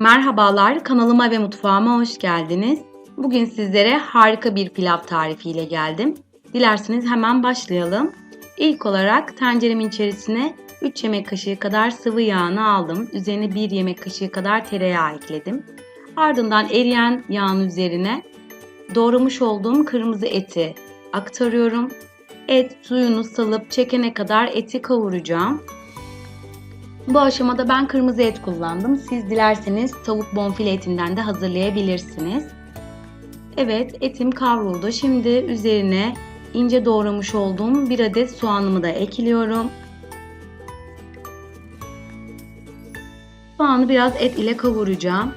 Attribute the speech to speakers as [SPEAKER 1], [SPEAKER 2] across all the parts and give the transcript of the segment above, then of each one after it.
[SPEAKER 1] Merhabalar, kanalıma ve mutfağıma hoş geldiniz. Bugün sizlere harika bir pilav tarifiyle geldim. Dilerseniz hemen başlayalım. İlk olarak tenceremin içerisine 3 yemek kaşığı kadar sıvı yağını aldım. Üzerine 1 yemek kaşığı kadar tereyağı ekledim. Ardından eriyen yağın üzerine doğramış olduğum kırmızı eti aktarıyorum. Et suyunu salıp çekene kadar eti kavuracağım. Bu aşamada ben kırmızı et kullandım. Siz dilerseniz tavuk bonfile etinden de hazırlayabilirsiniz. Evet etim kavruldu. Şimdi üzerine ince doğramış olduğum bir adet soğanımı da ekliyorum. Soğanı biraz et ile kavuracağım.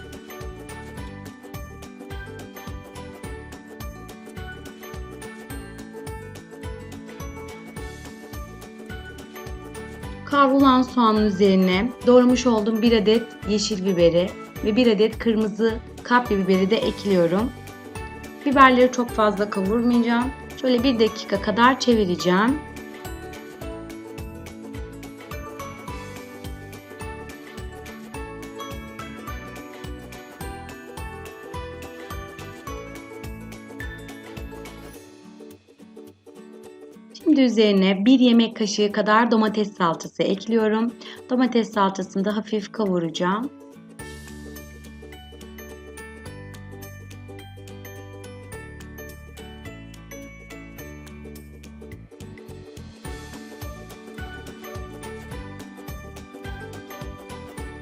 [SPEAKER 1] Kavrulan soğanın üzerine doğramış olduğum bir adet yeşil biberi ve bir adet kırmızı kapya biberi de ekliyorum. Biberleri çok fazla kavurmayacağım. Şöyle bir dakika kadar çevireceğim. Şimdi üzerine bir yemek kaşığı kadar domates salçası ekliyorum. Domates salçasını da hafif kavuracağım.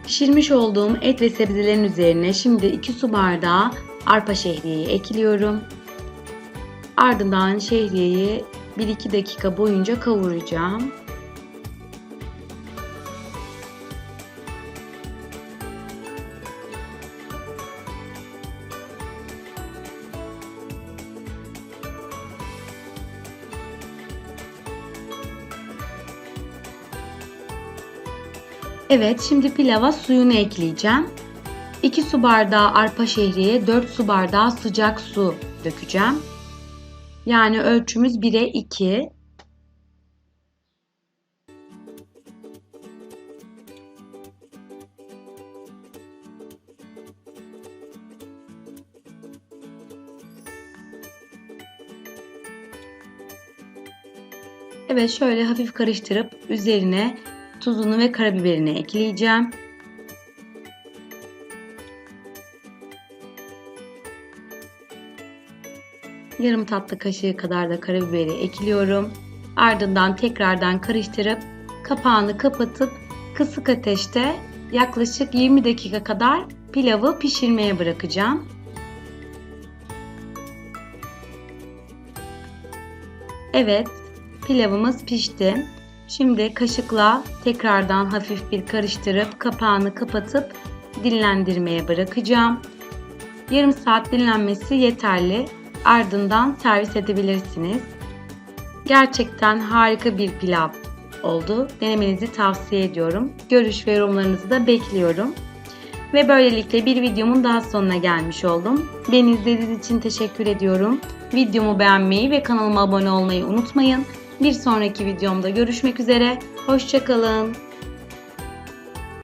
[SPEAKER 1] Pişirmiş olduğum et ve sebzelerin üzerine şimdi 2 su bardağı arpa şehriyeyi ekliyorum. Ardından şehriyeyi 1-2 dakika boyunca kavuracağım. Evet, şimdi pilava suyunu ekleyeceğim. 2 su bardağı arpa şehriye, 4 su bardağı sıcak su dökeceğim. Yani ölçümüz 1'e 2. Evet şöyle hafif karıştırıp üzerine tuzunu ve karabiberini ekleyeceğim. Yarım tatlı kaşığı kadar da karabiberi ekliyorum. Ardından tekrardan karıştırıp kapağını kapatıp kısık ateşte yaklaşık 20 dakika kadar pilavı pişirmeye bırakacağım. Evet, pilavımız pişti. Şimdi kaşıkla tekrardan hafif bir karıştırıp kapağını kapatıp dinlendirmeye bırakacağım. Yarım saat dinlenmesi yeterli. Ardından servis edebilirsiniz. Gerçekten harika bir pilav oldu. Denemenizi tavsiye ediyorum. Görüş ve yorumlarınızı da bekliyorum. Ve böylelikle bir videomun daha sonuna gelmiş oldum. Beni izlediğiniz için teşekkür ediyorum. Videomu beğenmeyi ve kanalıma abone olmayı unutmayın. Bir sonraki videomda görüşmek üzere. Hoşçakalın.